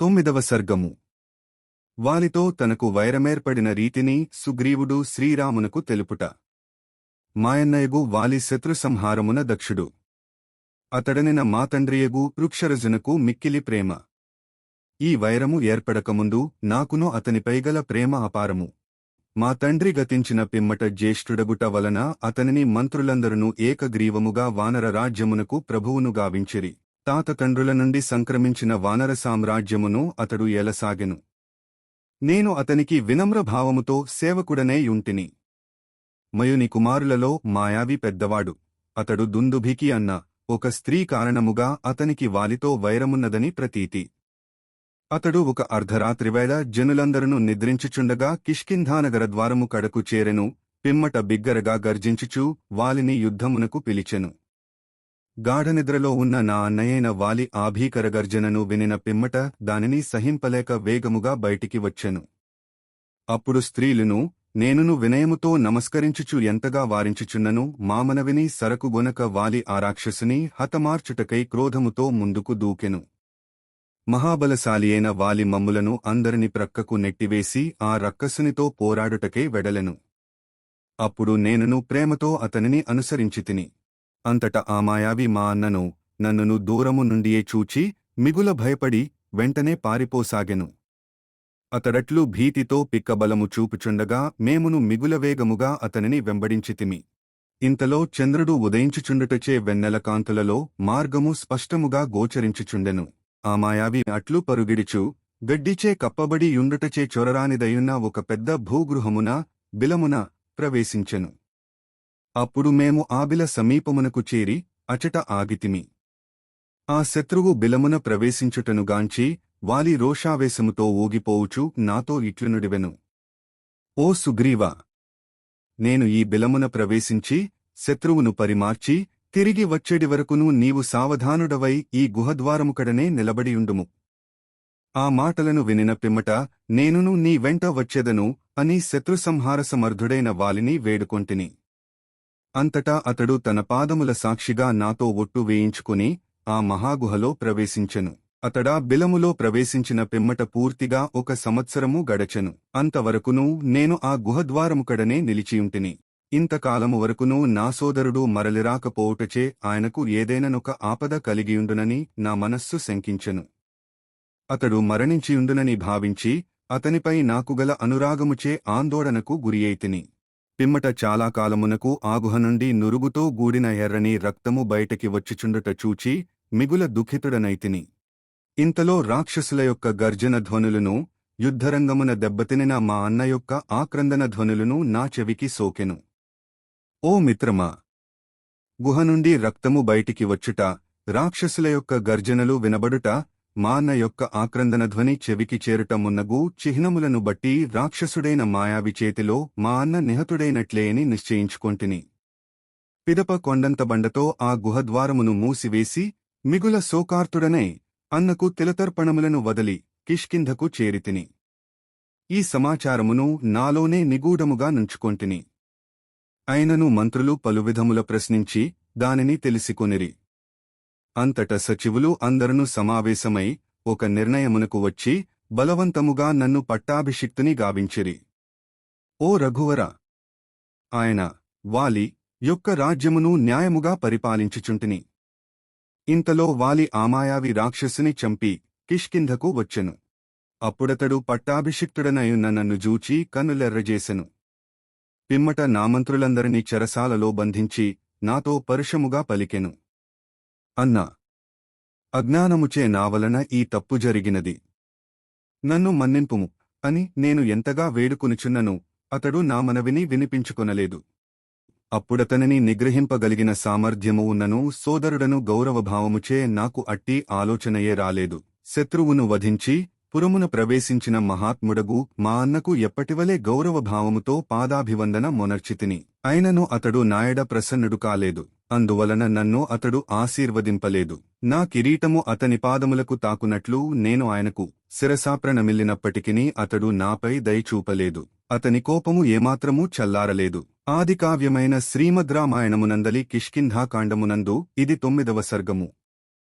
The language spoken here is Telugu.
తొమ్మిదవ సర్గము. వాలితో తనకు వైరమేర్పడిన రీతిని సుగ్రీవుడు శ్రీరామునకు తెలుపుట. మాయన్నయగు వాలి శత్రుసంహారమున దక్షుడు. అతడనిన మాతండ్రియగు వృక్షరజునకు మిక్కిలి ప్రేమ. ఈ వైరము ఏర్పడకముందు నాకును అతనిపై గల ప్రేమ అపారము. మా తండ్రి గతించిన పిమ్మట జ్యేష్ఠుడగుట వలన అతనిని మంత్రులందరును ఏకగ్రీవముగా వానర రాజ్యమునకు ప్రభువును గావించిరి. తాత తండ్రుల నుండి సంక్రమించిన వానర సామ్రాజ్యమును అతడు ఎలసాగెను నేను అతనికి వినమ్ర భావముతో సేవకుడనే యుంటిని. మయుని కుమారులలో మాయావి పెద్దవాడు. అతడు దుందుభికి అన్న ఒక స్త్రీ కారణముగా అతనికి వాలితో వైరమున్నదని ప్రతీతి. అతడు ఒక అర్ధరాత్రివేళ జనులందరును నిద్రించుచుండగా కిష్కింధానగర ద్వారము కడకు చేరెను. పిమ్మట బిగ్గరగా గర్జించుచూ వాలిని యుద్ధమునకు పిలిచెను. గాఢనిద్రలో ఉన్న నా అన్నయ్యైన వాలి ఆభీకర గర్జనను వినిన పిమ్మట దానిని సహింపలేక వేగముగా బయటికి వచ్చెను. అప్పుడు స్త్రీలును నేనును వినయముతో నమస్కరించుచు ఎంతగా వారించుచున్నను మామనవిని సరకుగొనక వాలి ఆ రాక్షసుని హతమార్చుటకై క్రోధముతో ముందుకు దూకెను. మహాబలశాలియైన వాలి మమ్ములను అందరిని ప్రక్కకు నెట్టివేసి ఆ రక్కసునితో పోరాడుటకే వెడలెను. అప్పుడు నేనును ప్రేమతో అతనిని అనుసరించితిని. అంతట ఆ మాయావి మా అన్నను నన్నును దూరము నుండియే చూచి మిగుల భయపడి వెంటనే పారిపోసాగెను. అతడట్లు భీతితో పిక్కబలము చూపుచుండగా మేమును మిగుల వేగముగా అతనిని వెంబడించితిమి. ఇంతలో చంద్రుడు ఉదయించుచుండుటచే వెన్నెల కాంతులలో మార్గము స్పష్టముగా గోచరించుచుండెను. ఆ మాయావి అట్లు పరుగిడిచు గడ్డిచే కప్పబడి యుండుటచే చొరరానిదయున్న ఒక పెద్ద భూగృహమున బిలమున ప్రవేశించెను. అప్పుడు మేము ఆబిల సమీపమునకు చేరి అచట ఆగితిమి. ఆ శత్రువు బిలమున ప్రవేశించుటనుగాంచి వాలి రోషావేశముతో ఊగిపోవుచు నాతో ఇట్లునుడివెను. ఓ సుగ్రీవా! నేను ఈ బిలమున ప్రవేశించి శత్రువును పరిమార్చి తిరిగి వచ్చేడి వరకును నీవు సావధానుడవై ఈ గుహద్వారముకడనే నిలబడియుండుము. ఆ మాటలను వినిన పిమ్మట నేనును నీ వెంట వచ్చేదను అని శత్రుసంహార సమర్థుడైన వాలిని వేడుకొంటిని. అంతటా అతడు తన పాదముల సాక్షిగా నాతో ఒట్టు వేయించుకుని ఆ మహాగుహలో ప్రవేశించెను. అతడా బిలములో ప్రవేశించిన పిమ్మట పూర్తిగా ఒక సంవత్సరము గడచెను. అంతవరకునూ నేను ఆ గుహద్వారముకడనే నిలిచియుంటిని. ఇంతకాలము వరకునూ నా సోదరుడు మరలిరాకపోవుటచే ఆయనకు ఏదైననొక ఆపద కలిగియుండునని నా మనస్సు శంకించెను. అతడు మరణించియుండునని భావించి అతనిపై నాకుగల అనురాగముచే ఆందోళనకు గురియైతిని పిమ్మట చాలా కాలమునకు ఆగుహ నుండి నురుగుతో గూడిన ఎర్రని రక్తము బయటికి వచ్చిచుండుట చూచి మిగుల దుఃఖితుడనైతిని. ఇంతలో రాక్షసుల యొక్క గర్జన ధ్వనులను యుద్ధరంగమున దెబ్బతినిన మా అన్న యొక్క ఆక్రందన ధ్వనులను నా చెవికి సోకెను. ఓ మిత్రమా! గుహ నుండి రక్తము బయటికి వచ్చుట రాక్షసుల యొక్క గర్జనలు వినబడుట మాన యొక్క ఆక్రందన ధ్వని చెవికి చేరుట మున్నగు చిహ్నములను బట్టి రాక్షసుడైన మాయావి చేతిలో మా అన్న నిహతుడైనట్లే అని నిశ్చయించుకొంటిని. పిదప కొండంత బండతో ఆ గుహద్వారమును మూసివేసి మిగుల శోకార్తుడనై అన్నకు తిలతర్పణములను వదలి కిష్కింధకు చేరితిని. ఈ సమాచారమును నాలోనే నిగూఢముగా నుంచుకొంటిని. అయినను మంత్రులు పలువిధముల ప్రశ్నించి దానిని తెలిసికొనిరి. అంతట సచివులు అందరును సమావేశమై ఒక నిర్ణయమునకు వచ్చి బలవంతముగా నన్ను పట్టాభిషిక్తుని గావించిరి. ఓ రఘువర! ఆయన వాలి యొక్క రాజ్యమును న్యాయముగా పరిపాలించుచుంటిని. ఇంతలో వాలి ఆమాయావి రాక్షసుని చంపి కిష్కింధకు వచ్చెను. అప్పుడతడు పట్టాభిషిక్తుడనయున్న నన్ను జూచి కన్నులెర్రజేసెను. పిమ్మట నామంత్రులందరినీ చెరసాలలో బంధించి నాతో పరుషముగా పలికెను. అన్నా అజ్ఞానముచే నావలన ఈ తప్పు జరిగినది. నన్ను మన్నింపుము అని నేను ఎంతగా వేడుకునిచున్నను అతడు నా మనవిని వినిపించుకొనలేదు. అప్పుడతనిని నిగ్రహింపగలిగిన సామర్థ్యము ఉన్నను సోదరుడను గౌరవభావముచే నాకు అట్టి ఆలోచనయే రాలేదు. శత్రువును వధించి పురమున ప్రవేశించిన మహాత్ముడగు మా అన్నకు ఎప్పటివలే గౌరవభావముతో పాదాభివందన మొనర్చితిని. అయినను అతడు నాయడ ప్రసన్నుడు కాలేదు. అందువలన నన్ను అతడు ఆశీర్వదింపలేదు. నా కిరీటము అతని పాదములకు తాకునట్లు నేను ఆయనకు శిరసాప్రణమిల్లినప్పటికినీ అతడు నాపై దయచూపలేదు అతని కోపము ఏమాత్రమూ చల్లారలేదు. ఆదికావ్యమైన శ్రీమద్రామాయణమునందలి కిష్కింధాకాండమునందు ఇది తొమ్మిదవ సర్గము.